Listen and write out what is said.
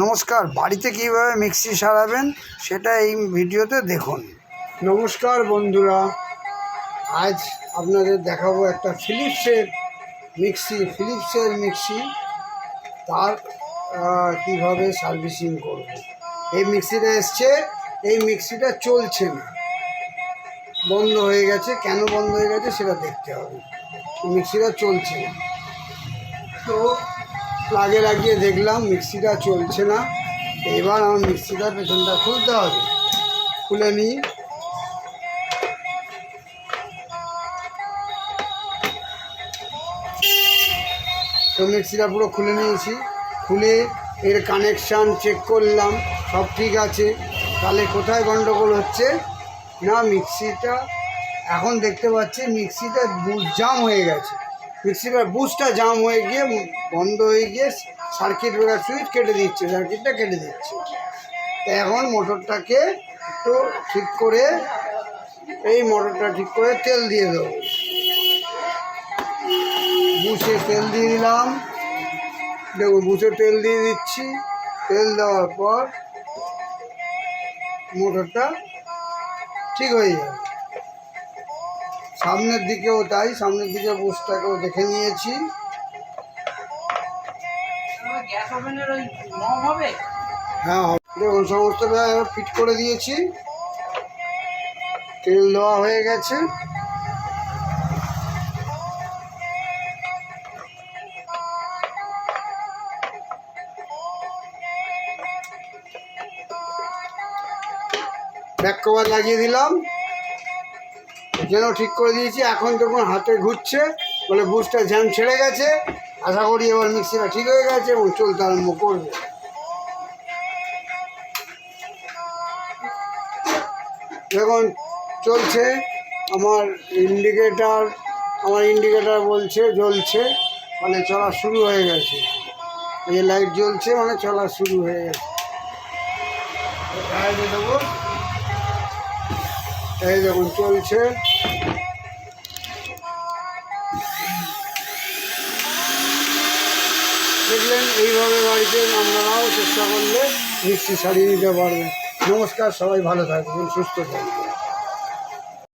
নমস্কার, বাড়িতে কীভাবে মিক্সি সারাবেন সেটা এই ভিডিওতে দেখুন। নমস্কার বন্ধুরা, আজ আপনাদের দেখাবো একটা ফিলিপসের মিক্সি ফিলিপসের মিক্সি, তার কীভাবে সার্ভিসিং করব। এই মিক্সিটা এসছে, এই মিক্সিটা চলছে না। বন্ধ হয়ে গেছে, কেন বন্ধ হয়ে গেছে সেটা দেখতে হবে। মিক্সিটা চলছে না। তো প্লাগে লাগিয়ে দেখলাম, মিক্সিটা চলছে না। এবার আমার মিক্সিটার পেছনটা খুলতে হবে। খুলে নিই তো মিক্সিটা পুরো খুলে নিয়েছি। খুলে এর কানেকশান চেক করলাম, সব ঠিক আছে। তাহলে কোথায় গন্ডগোল হচ্ছে? না, মিক্সিটা এখন দেখতে পাচ্ছি, মিক্সিটা জাম হয়ে গেছে। মিক্সিটার বুশটা জাম হয়ে গিয়ে বন্ধ হয়ে গিয়ে সার্কিট ব্রেকার সুইচ কেটে দিচ্ছে, সার্কিটটা কেটে দিচ্ছে। এখন মোটরটাকে একটু ঠিক করে এই মোটরটা ঠিক করে তেল দিয়ে দেবো। বুসে তেল দিয়ে দিলাম। দেখুন বুসে তেল দিয়ে দিচ্ছি। তেল দেওয়ার পর মোটরটা ঠিক হয়ে যাবে। সামনের দিকেও তাই, সামনের দিকে বুসটাকেও দেখে নিয়েছি। হ্যাঁ দেখুন সমস্তটা ফিট করে দিয়েছি। তেল দেওয়া হয়ে গেছে। ব্যাক কভার লাগিয়ে দিলাম। যেন ঠিক করে দিয়েছি। এখন দেখুন হাতে ঘুরছে, বলে বুসটা জ্যাম ছেড়ে গেছে। আশা করি এবার মিক্সিটা ঠিক হয়ে গেছে এবং চলতে আরম্ভ করবে। দেখুন, চলছে। আমার ইন্ডিকেটার আমার ইন্ডিকেটার বলছে, জ্বলছে। মানে চলা শুরু হয়ে গেছে। এই লাইট জ্বলছে মানে চলা শুরু হয়ে গেছে। এই দেখুন, চলছে। দেখলেন, এইভাবে বাড়িতে আপনারাও চেষ্টা করলে মিষ্টি সারিয়ে দিতে পারবেন। নমস্কার, সবাই ভালো থাকবেন, সুস্থ থাকবেন।